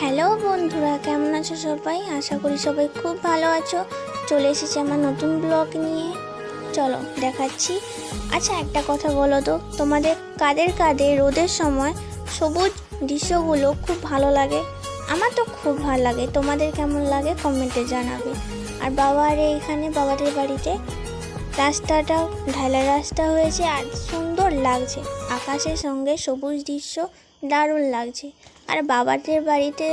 Hello বন্ধুরা, কেমন আছো সবাই? আশা করি সবাই খুব ভালো আছো। চলে এসেছি আমার নতুন ব্লগ নিয়ে। চলো, দেখাচ্ছি। আচ্ছা একটা কথা বলো তো, তোমাদের কাদের কাদের রোদের সময় সবুজ দৃশ্যগুলো খুব ভালো লাগে? আমার তো খুব ভালো লাগে, তোমাদের কেমন লাগে কমেন্টে জানাবে। আর বাবার এখানে, বাবাদের বাড়িতে রাস্তাটা ঢালা রাস্তা হয়েছে আর সুন্দর লাগছে। আকাশের সঙ্গে সবুজ দৃশ্য দারুণ লাগছে। আর বাবাদের বাড়িতে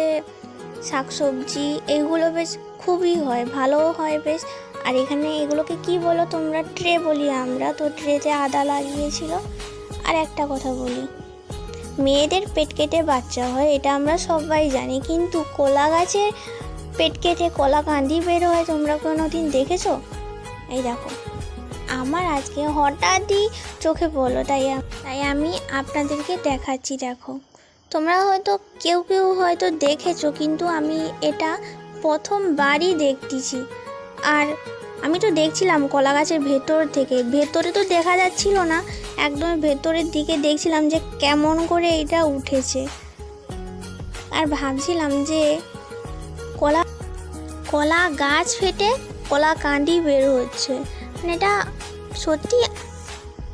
শাকসবজি এগুলো বেশ খুবই হয়, ভালোও হয় বেশ। আর এখানে এগুলোকে কি বলো তোমরা? ট্রে বলি আমরা। তো ট্রেতে আদা লাগিয়েছিল। আর একটা কথা বলি, মেয়েদের পেট কেটে বাচ্চা হয়, এটা আমরা সবাই জানি। কিন্তু কলা গাছের পেট কেটে কলা কাঁদি বের হয় তোমরা কোনো দিন দেখেছ? এই দেখো। আমার আজকে হঠাৎই চোখে পড়ল, তাই তাই আমি আপনাদেরকে দেখাচ্ছি, দেখো। তোমরা হয়তো কেউ কেউ হয়তো দেখেছ, কিন্তু আমি এটা প্রথমবারই দেখতেছি। আর আমি তো দেখছিলাম কলা গাছের ভেতর থেকে। ভেতরে তো দেখা যাচ্ছিল না, একদম ভেতরের দিকে দেখছিলাম যে কেমন করে এটা উঠেছে। আর ভাবছিলাম যে কলা কলা গাছ ফেটে কলা কাঁদি বের হচ্ছে। মানে এটা সত্যি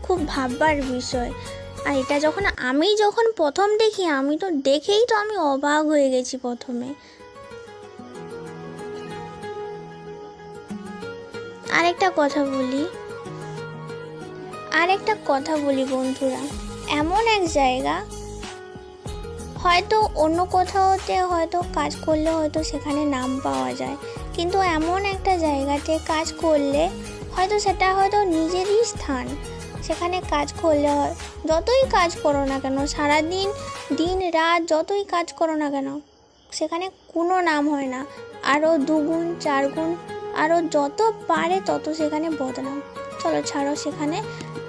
খুব ভাববার বিষয়। আর এটা যখন আমি যখন প্রথম দেখি, আমি তো দেখেই তো আমি অবাক হয়ে গেছি প্রথমে। আরেকটা কথা বলি। আরেকটা কথা বলি বন্ধুরা। এমন এক জায়গা, হয়তো অন্য কোথাওতে হয়তো কাজ করলে হয়তো সেখানে নাম পাওয়া যায়। কিন্তু এমন একটা জায়গাতে কাজ করলে হয়তো সেটা হয়তো নিজেরই স্থান। সেখানে কাজ করলে হয়। যতই কাজ করো না কেন, সারাদিন, দিন, রাত যতই কাজ করো না কেন, সেখানে কোনো নাম হয় না। আরও দুগুণ, চারগুণ আরও যত পারে তত সেখানে বদনাম। চলো ছাড়ো সেখানে।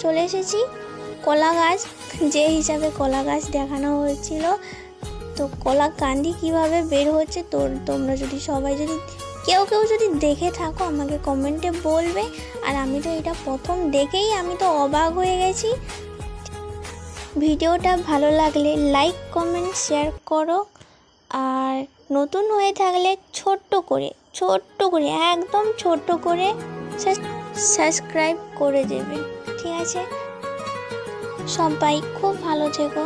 চলে এসেছি। কলা গাছ, যে হিসাবে কলা গাছ দেখানো হয়েছিল। তো কলা কান্দি কীভাবে বের হচ্ছে তোর তোমরা যদি সবাই যদি কেউ কেউ যদি দেখে থাকো, আমাকে কমেন্টে বলবে। আর আমি তো এটা প্রথম দেখেই আমি তো অবাক হয়ে গেছি। ভিডিওটা ভালো লাগলে লাইক কমেন্ট শেয়ার করো। আর নতুন হয়ে থাকলে ছোট্ট করে ছোট্ট করে, একদম ছোট্ট করে সাবস্ক্রাইব করে দেবে। ঠিক আছে? সবাই খুব ভালো থেকো।